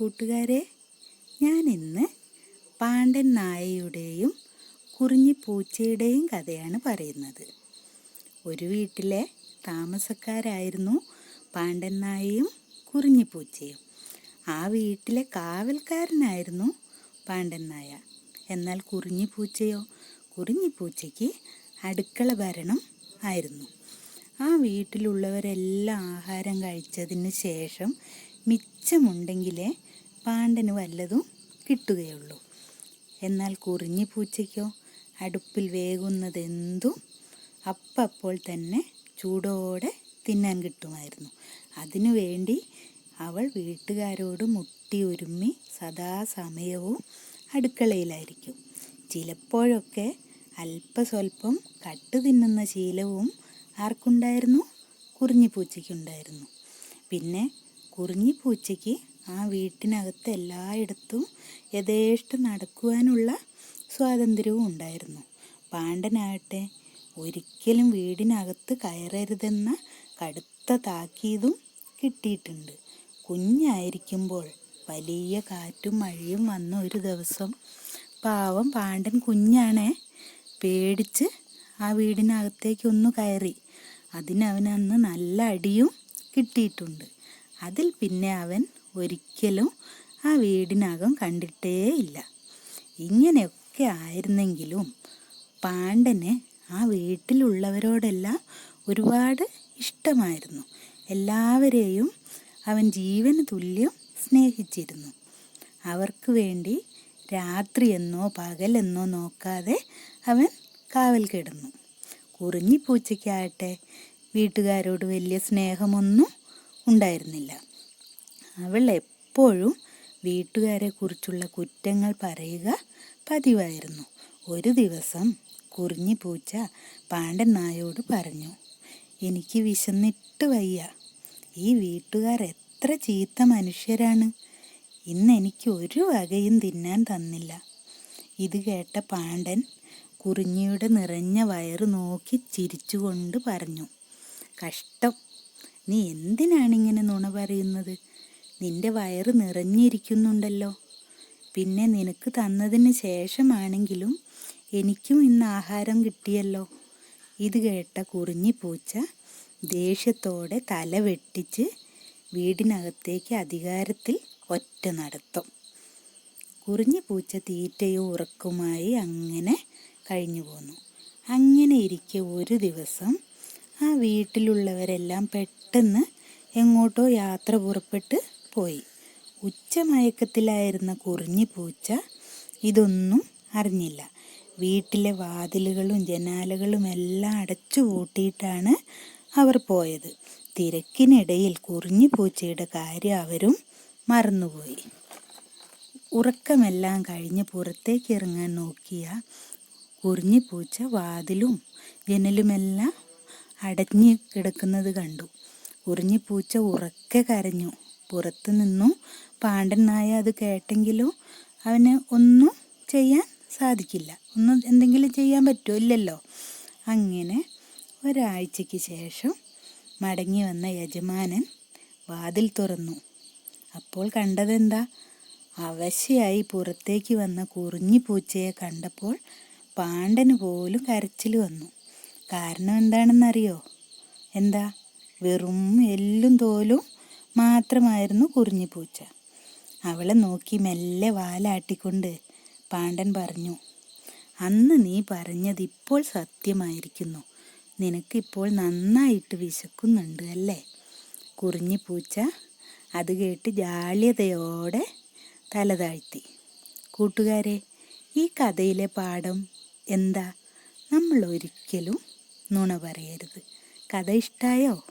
കൂട്ടുകാരെ ഞാൻ ഇന്ന് പാണ്ടൻ നായയുടെയും കുറിഞ്ഞി പൂച്ചയുടെയും കഥയാണ് പറയുന്നത്. ഒരു വീട്ടിലെ താമസക്കാരായിരുന്നു പാണ്ടൻ നായയും കുറിഞ്ഞി പൂച്ചയും. ആ വീട്ടിലെ കാവൽക്കാരനായിരുന്നു പാണ്ടൻ നായ. എന്നാൽ കുറിഞ്ഞി പൂച്ചയോ കുറിഞ്ഞി പൂച്ചയ്ക്ക് അടുക്കള ഭരണം ആയിരുന്നു. ആ വീട്ടിലുള്ളവരെല്ലാം ആഹാരം കഴിച്ചതിന് ശേഷം മിച്ചമുണ്ടെങ്കിലേ പാണ്ടന് വല്ലതും കിട്ടുകയുള്ളൂ. എന്നാൽ കുറിഞ്ഞി പൂച്ചയ്ക്കോ അടുപ്പിൽ വേകുന്നതെന്തും അപ്പപ്പോൾ തന്നെ ചൂടോടെ തിന്നാൻ കിട്ടുമായിരുന്നു. അതിനു വേണ്ടി അവൾ വീട്ടുകാരോട് മുട്ടി ഒരുമ്മി സദാസമയവും അടുക്കളയിലായിരിക്കും. ചിലപ്പോഴൊക്കെ അല്പസ്വല്പം കട്ട് തിന്നുന്ന ശീലവും ആർക്കുണ്ടായിരുന്നു? കുറിഞ്ഞിപ്പൂച്ചയ്ക്കുണ്ടായിരുന്നു പിന്നെ കുറിഞ്ഞിപ്പൂച്ചയ്ക്ക് ആ വീട്ടിനകത്ത് എല്ലായിടത്തും യഥേഷ്ടം നടക്കുവാനുള്ള സ്വാതന്ത്ര്യവും ഉണ്ടായിരുന്നു. പാണ്ഡനാകട്ടെ ഒരിക്കലും വീടിനകത്ത് കയറരുതെന്ന കടുത്ത താക്കീതും കിട്ടിയിട്ടുണ്ട്. കുഞ്ഞായിരിക്കുമ്പോൾ വലിയ കാറ്റും മഴയും വന്ന ഒരു ദിവസം പാവം പാണ്ഡൻ കുഞ്ഞാണേ പേടിച്ച് ആ വീടിനകത്തേക്ക് ഒന്ന് കയറി. അതിനവനന്ന് നല്ല അടിയും കിട്ടിയിട്ടുണ്ട്. അതിൽ പിന്നെ അവൻ ഒരിക്കലും ആ വീടിനകം കണ്ടിട്ടേയില്ല ഇങ്ങനെയൊക്കെ ആയിരുന്നെങ്കിലും പാണ്ഡന് ആ വീട്ടിലുള്ളവരോടെല്ലാം ഒരുപാട് ഇഷ്ടമായിരുന്നു. എല്ലാവരെയും അവൻ ജീവന് തുല്യം സ്നേഹിച്ചിരുന്നു. അവർക്ക് വേണ്ടി രാത്രിയെന്നോ പകലെന്നോ നോക്കാതെ അവൻ കാവൽ കിടന്നു. കുറിഞ്ഞി പൂച്ചയ്ക്കാകട്ടെ വീട്ടുകാരോട് വലിയ സ്നേഹമൊന്നും ഉണ്ടായിരുന്നില്ല. അവൾ എപ്പോഴും വീട്ടുകാരെ കുറിച്ചുള്ള കുറ്റങ്ങൾ പറയുക പതിവായിരുന്നു. ഒരു ദിവസം കുറിഞ്ഞി പൂച്ച പാണ്ഡൻ നായോട് പറഞ്ഞു എനിക്ക് വിശന്നിട്ട് വയ്യ. ഈ വീട്ടുകാർ എത്ര ചീത്ത മനുഷ്യരാണ്. ഇന്ന് എനിക്ക് ഒരു വകയും തിന്നാൻ തന്നില്ല. ഇത് കേട്ട പാണ്ഡൻ കുറിഞ്ഞിയുടെ നിറഞ്ഞ വയറ് നോക്കി ചിരിച്ചുകൊണ്ട് പറഞ്ഞു കഷ്ടം. നീ എന്തിനാണിങ്ങനെ നുണ പറയുന്നത്? നിന്റെ വയറ് നിറഞ്ഞിരിക്കുന്നുണ്ടല്ലോ. പിന്നെ നിനക്ക് തന്നതിന് ശേഷമാണെങ്കിലും എനിക്കും ഇന്ന് ആഹാരം കിട്ടിയല്ലോ. ഇത് കേട്ട കുറിഞ്ഞി പൂച്ച ദേഷ്യത്തോടെ തല വെട്ടിച്ച് വീടിനകത്തേക്ക് അധികാരത്തിൽ ഒറ്റ നടത്തും. കുറിഞ്ഞി പൂച്ച തീറ്റയും ഉറക്കുമായി അങ്ങനെ കഴിഞ്ഞു പോന്നു. അങ്ങനെ ഇരിക്കെ ഒരു ദിവസം ആ വീട്ടിലുള്ളവരെല്ലാം പെട്ടെന്ന് എങ്ങോട്ടോ യാത്ര പുറപ്പെട്ട് പോയി. ഉച്ചമയക്കത്തിലായിരുന്ന കുറിഞ്ഞി പൂച്ച ഇതൊന്നും അറിഞ്ഞില്ല. വീട്ടിലെ വാതിലുകളും ജനാലകളും എല്ലാം അടച്ചു പൂട്ടിയിട്ടാണ് അവർ പോയത്. തിരക്കിനിടയിൽ കുറിഞ്ഞി പൂച്ചയുടെ കാര്യം അവരും മറന്നുപോയി. ഉറക്കമെല്ലാം കഴിഞ്ഞ് പുറത്തേക്ക് ഇറങ്ങാൻ നോക്കിയ കുറിഞ്ഞിപ്പൂച്ച വാതിലും ജനലുമെല്ലാം അടഞ്ഞു കിടക്കുന്നത് കണ്ടു. കുറിഞ്ഞിപ്പൂച്ച ഉറക്കെ കരഞ്ഞു. പുറത്തു നിന്നു പാണ്ഡൻ നായ അത് കേട്ടെങ്കിലോ അവന് ഒന്നും ചെയ്യാൻ സാധിക്കില്ല. ഒന്നും എന്തെങ്കിലും ചെയ്യാൻ പറ്റുമോ? ഇല്ലല്ലോ. അങ്ങനെ ഒരാഴ്ചയ്ക്ക് ശേഷം മടങ്ങി വന്ന യജമാനൻ വാതിൽ തുറന്നു. അപ്പോൾ കണ്ടതെന്താ? അവശയായി പുറത്തേക്ക് വന്ന കുറിഞ്ഞി പൂച്ചയെ കണ്ടപ്പോൾ പാണ്ഡന് പോലും കരച്ചിൽ വന്നു. കാരണം എന്താണെന്നറിയോ? എന്താ? വെറും എല്ലും തോലും മാത്രമായിരുന്നു കുറിഞ്ഞിപ്പൂച്ച അവളെ നോക്കി മെല്ലെ വാലാട്ടിക്കൊണ്ട് പാണ്ഡൻ പറഞ്ഞു അന്ന് നീ പറഞ്ഞത് ഇപ്പോൾ സത്യമായിരിക്കുന്നു. നിനക്കിപ്പോൾ നന്നായിട്ട് വിശക്കുന്നുണ്ട് അല്ലേ? കുറിഞ്ഞിപ്പൂച്ച അത് കേട്ട് ജാള്യതയോടെ തല താഴ്ത്തി. കൂട്ടുകാരെ ഈ കഥയിലെ പാഠം എന്താ? നമ്മൾ ഒരിക്കലും നുണ പറയരുത്. കഥ ഇഷ്ടമായോ